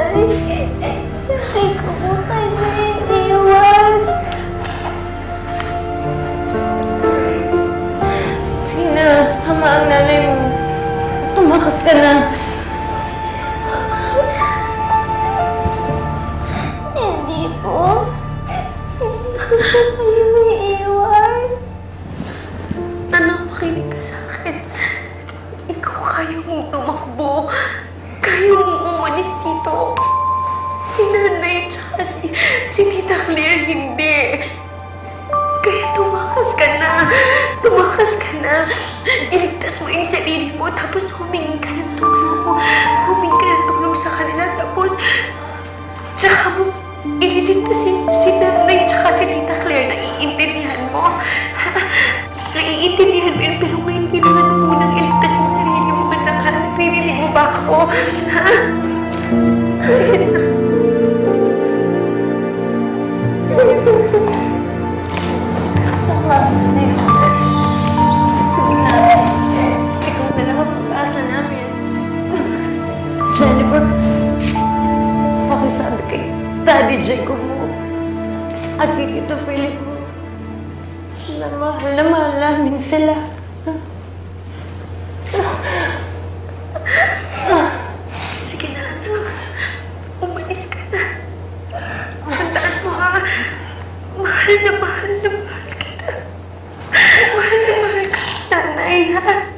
tatay. Ko po kayo iiwan. Sige na, tama ang nanay mo. Tumakas ka na. Hindi po. Ko siya kayo iiwan. Anak, makinig ka sa akin. Ikaw kayong tumakbo. Kayong umalis dito. Si nanay tsaka si, si Tita Claire hindi. Kaya tumakas ka na. Tumakas ka na. Iligtas mo yung sarili mo tapos humingi ka ng tulong mo. Humingi ka ng tulong sa kanila tapos tsaka mo ililigtas si, si nanay tsaka si Tita Claire. Naiintindihan mo. Naiintindihan mo yun pero ngayon kailangan mo munang iligtas yung sarili mo anak. Naririnig mo ba ako? Ha? Jennifer, pakisabi kay Daddy Jacob mo at kay Tito Philip mo na mahal na mahal namin sila. Sige na, anak. Umalis ka na. Tandaan mo ha, mahal na mahal na mahal kita. Mahal na mahal ka, nanay ha.